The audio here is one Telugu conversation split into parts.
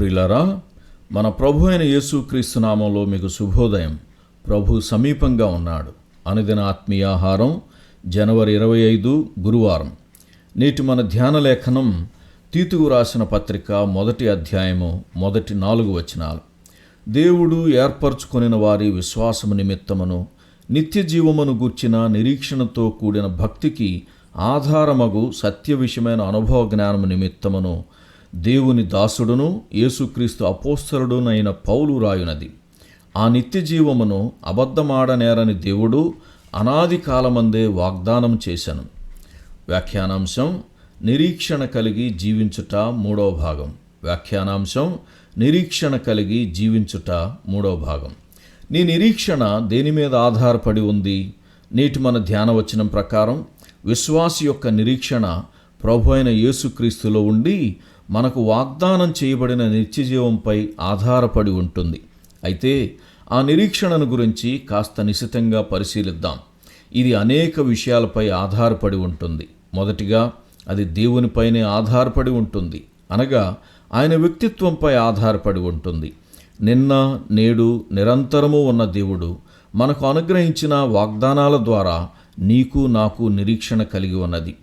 ప్రియులారా మన ప్రభు అయిన యేసుక్రీస్తు నామంలో మీకు శుభోదయం. ప్రభు సమీపంగా ఉన్నాడు. అనుదిన ఆత్మీయాహారం జనవరి ఇరవై ఐదు గురువారం. నేటి మన ధ్యాన లేఖనం తీతుకు రాసిన పత్రిక మొదటి అధ్యాయము మొదటి నాలుగు వచనాలు. దేవుడు ఏర్పరచుకొనిన వారి విశ్వాసము నిమిత్తమును నిత్య జీవమును గూర్చిన నిరీక్షణతో కూడిన భక్తికి ఆధారమగు సత్య విషయమైన అనుభవ జ్ఞానము నిమిత్తమును దేవుని దాసుడును యేసుక్రీస్తు అపోస్తరుడునైన పౌలు రాయునది. ఆ నిత్య జీవమును అబద్ధమాడనేరని దేవుడు అనాది కాలమందే వాగ్దానం చేశాను. వ్యాఖ్యానాంశం నిరీక్షణ కలిగి జీవించుట మూడవ భాగం. వ్యాఖ్యానాంశం నిరీక్షణ కలిగి జీవించుట మూడవ భాగం. నీ నిరీక్షణ దేని మీద ఆధారపడి ఉంది? నేటి మన ధ్యానవచనం ప్రకారం విశ్వాసి యొక్క నిరీక్షణ ప్రభు అయిన యేసుక్రీస్తులో ఉండి మనకు వాగ్దానం చేయబడిన నిత్యజీవంపై ఆధారపడి ఉంటుంది. అయితే ఆ నిరీక్షణను గురించి కాస్త నిశితంగా పరిశీలిద్దాం. ఇది అనేక విషయాలపై ఆధారపడి ఉంటుంది. మొదటిగా అది దేవునిపైనే ఆధారపడి ఉంటుంది. అనగా ఆయన వ్యక్తిత్వంపై ఆధారపడి ఉంటుంది. నిన్న నేడు నిరంతరము ఉన్న దేవుడు మనకు అనుగ్రహించిన వాగ్దానాల ద్వారా నీకు నాకు నిరీక్షణ కలిగి ఉన్నది.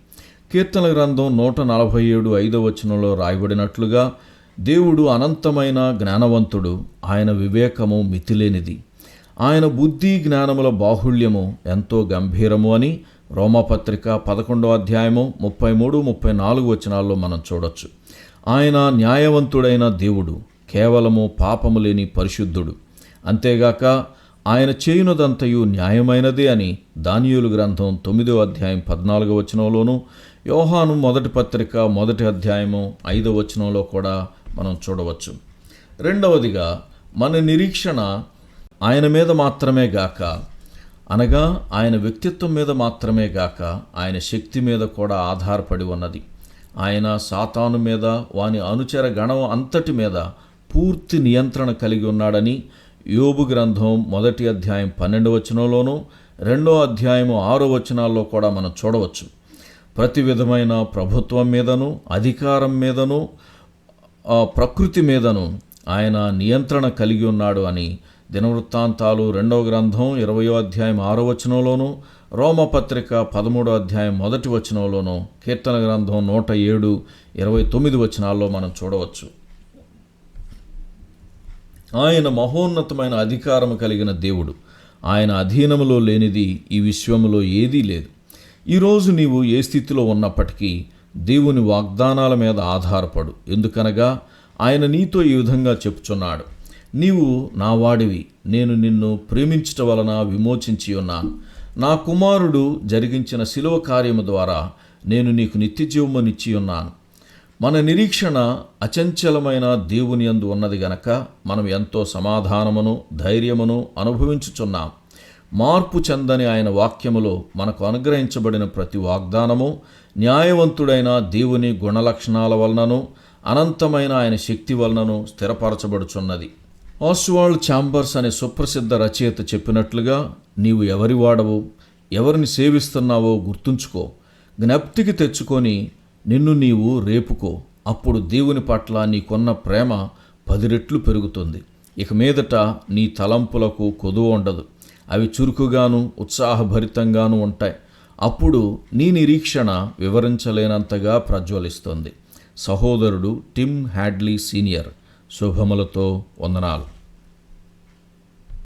కీర్తన గ్రంథం నూట నలభై ఏడు ఐదవ వచనంలో రాయబడినట్లుగా దేవుడు అనంతమైన జ్ఞానవంతుడు ఆయన వివేకము మితిలేనిది. ఆయన బుద్ధి జ్ఞానముల బాహుళ్యము ఎంతో గంభీరము అని రోమపత్రిక పదకొండవ అధ్యాయము ముప్పై మూడు ముప్పై నాలుగు వచనాల్లో మనం చూడొచ్చు. ఆయన న్యాయవంతుడైన దేవుడు కేవలము పాపము లేని పరిశుద్ధుడు. అంతేగాక ఆయన చేయునదంతయు న్యాయమైనదే అని దానియులు గ్రంథం తొమ్మిదో అధ్యాయం పద్నాలుగో వచనంలోను యోహాను మొదటి పత్రిక మొదటి అధ్యాయము ఐదో వచనంలో కూడా మనం చూడవచ్చు. రెండవదిగా మన నిరీక్షణ ఆయన మీద మాత్రమే గాక అనగా ఆయన వ్యక్తిత్వం మీద మాత్రమే గాక ఆయన శక్తి మీద కూడా ఆధారపడి ఉన్నది. ఆయన సాతాను మీద వాని అనుచర గణం అంతటి మీద పూర్తి నియంత్రణ కలిగి ఉన్నాడని యోబు గ్రంథం మొదటి అధ్యాయం పన్నెండు వచనంలోనూ రెండో అధ్యాయము ఆరో వచనాల్లో కూడా మనం చూడవచ్చు. ప్రతి విధమైన ప్రభుత్వం మీదను అధికారం మీదను ఆ ప్రకృతి మీదను ఆయన నియంత్రణ కలిగి ఉన్నాడు అని దినవృత్తాంతాలు రెండవ గ్రంథం ఇరవయో అధ్యాయం ఆరో వచనంలోను రోమపత్రిక పదమూడో అధ్యాయం మొదటి వచనంలోను కీర్తన గ్రంథం నూట ఏడు ఇరవై తొమ్మిది వచనాల్లో మనం చూడవచ్చు. ఆయన మహోన్నతమైన అధికారము కలిగిన దేవుడు. ఆయన అధీనములో లేనిది ఈ విశ్వములో ఏదీ లేదు. ఈరోజు నీవు ఏ స్థితిలో ఉన్నప్పటికీ దేవుని వాగ్దానాల మీద ఆధారపడు. ఎందుకనగా ఆయన నీతో ఈ విధంగా చెప్పుచున్నాడు. నీవు నా వాడివి నేను నిన్ను ప్రేమించటం వలన విమోచించి ఉన్నాను. నా కుమారుడు జరిగించిన శిలువ కార్యము ద్వారా నేను నీకు నిత్యజీవమునిచ్చి ఉన్నాను. మన నిరీక్షణ అచంచలమైన దేవుని యందు ఉన్నది గనక మనం ఎంతో సమాధానమును ధైర్యమును అనుభవించుచున్నాం. మార్పు చెందని ఆయన వాక్యములో మనకు అనుగ్రహించబడిన ప్రతి వాగ్దానము న్యాయవంతుడైన దేవుని గుణలక్షణాల వలనను అనంతమైన ఆయన శక్తి వలనను స్థిరపరచబడుచున్నది. ఆస్వాల్డ్ ఛాంబర్స్ అనే సుప్రసిద్ధ రచయిత చెప్పినట్లుగా నీవు ఎవరి వాడవు ఎవరిని సేవిస్తున్నావో గుర్తుంచుకో జ్ఞప్తికి తెచ్చుకొని నిన్ను నీవు రేపుకో. అప్పుడు దేవుని పట్ల నీకున్న ప్రేమ పది రెట్లు పెరుగుతుంది. ఇక మీదట నీ తలంపులకు కొదువ ఉండదు. అవి చురుకుగాను ఉత్సాహభరితంగాను ఉంటాయి. అప్పుడు నీ నిరీక్షణ వివరించలేనంతగా ప్రజ్వలిస్తుంది. సహోదరుడు టిమ్ హ్యాడ్లీ సీనియర్. శుభములతో వందనాలు.